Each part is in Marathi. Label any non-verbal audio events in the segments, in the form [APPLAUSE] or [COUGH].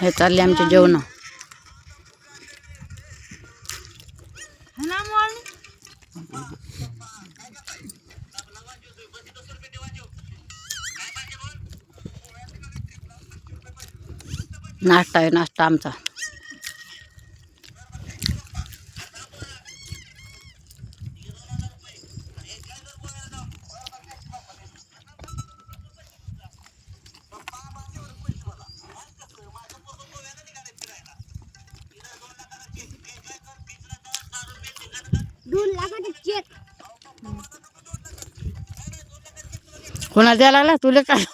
हे चालले आमचे जेवण. नाश्ता आहे नाश्ता आमचा. कोणाला द्यायला लागला? तुला काय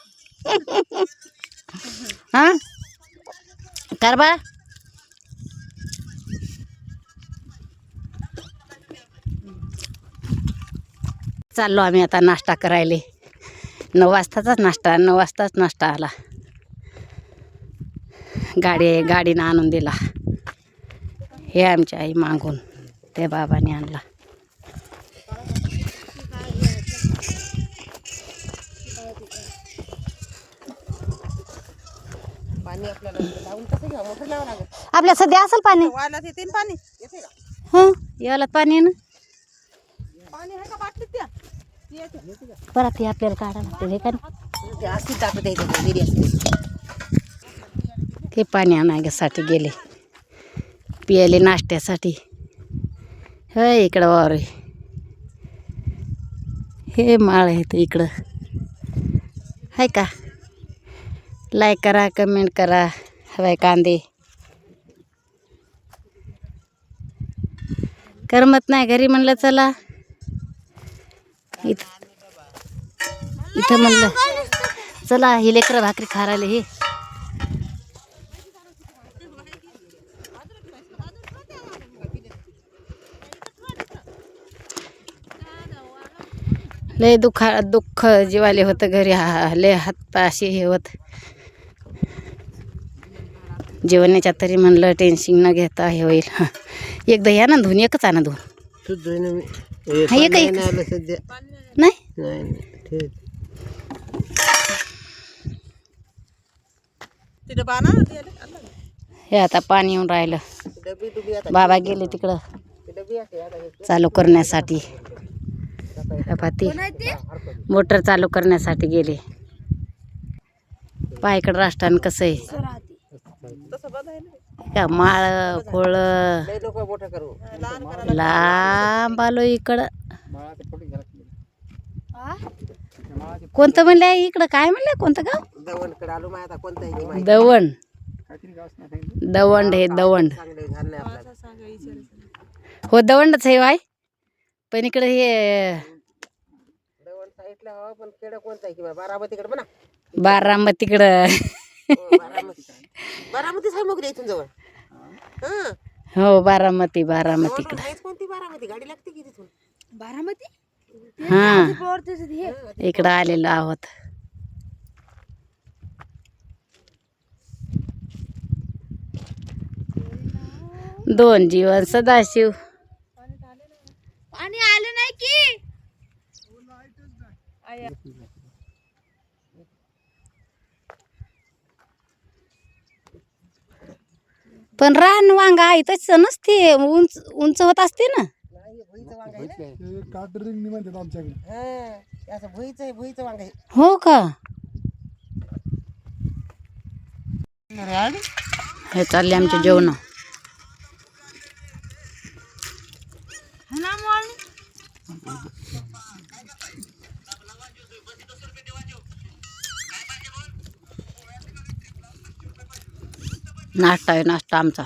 [LAUGHS] हा? कर बा चाललो आम्ही आता नाश्ता करायले. नऊ वाजताचाच नाश्ता नऊ वाजताच नाश्ता आला. गाडी गाडीनं आणून दिला. हे आमची आई मागून ते बाबाने आणला. पाणी आपल्याला लावून कसं घ्या मोटर लावा लागत आपल्या सध्या असेल पाणी? येते ना पाणी? येते का? हो? याला पाणी आहे ना? पाणी आहे का बाटलीत ती. परत हे आपल्याला काढायला लागते हे का ते विहिरी असते ते पाणी आणायसाठी गेले. पियाले नाश्त्यासाठी. हे इकडं वावर आहे. हे माळ आहेत इकडं. आहे का? लाईक करा कमेंट करा. हवाय कांदे. करमत नाही घरी म्हणलं चला. इथं इथं म्हणलं चला हे लेकरं भाकरी खारायला हे. लय दुखा दुःख जीवाले होतं घरी. हा लय हातपाशी हे होत. जेवणाच्या तरी म्हणलं टेन्शन न घेता हे होईल. एकदा या ना धुवून एकच आणा धुवून. हा, एक- एक- नाही हे आता पाणी येऊन राहिलं. डबी डुबी आता बाबा गेले तिकडं. ती डबी आहे आता. चालू करण्यासाठी. मोटर चालू करण्यासाठी गेले. पायकडं राष्ट्रान कसं आहे? का माळ फळ लांब आलो इकडं. कोणतं म्हणलं इकडं काय म्हणलं? कोणतं गाव? दवणकडे आलो माहिती आता कोणतं आहे ते माहिती. दवंड दवंड हे दवंड हो दवंडच आहे वाय पण इकडं हे दवण साईडला हवा पण खेड कोणतं आहे किंवा बारामतीकडे म्हणा बारामती तिकडं हो, बारामती बारामतीच आहे इथून जवळ. हा. हो बारामती बारामती इकडं. नाहीच कोणती बारामती? गाडी लागते की तिथून? बारामती? हां. इकडं आलेलो आहोत. दोन जीवन सदाशिव पाणी आलं नाही की पण रान वांगा आहे तसं नसते. उंच उंच होत असते ना. काटरिंग म्हणतात आमच्याकडे. असं भुईचं आहे भुईचं वांग हो का? हे चालले आमचे जेवण. नाश्ता आहे नाश्ता आमचा.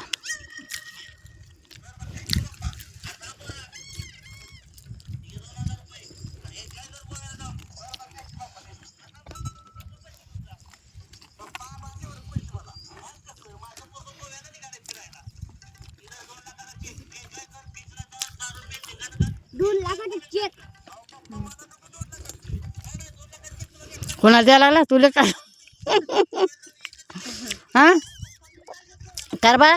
कोणाला द्यायला लागला? तुला काय? [LAUGHS] हा? कर बा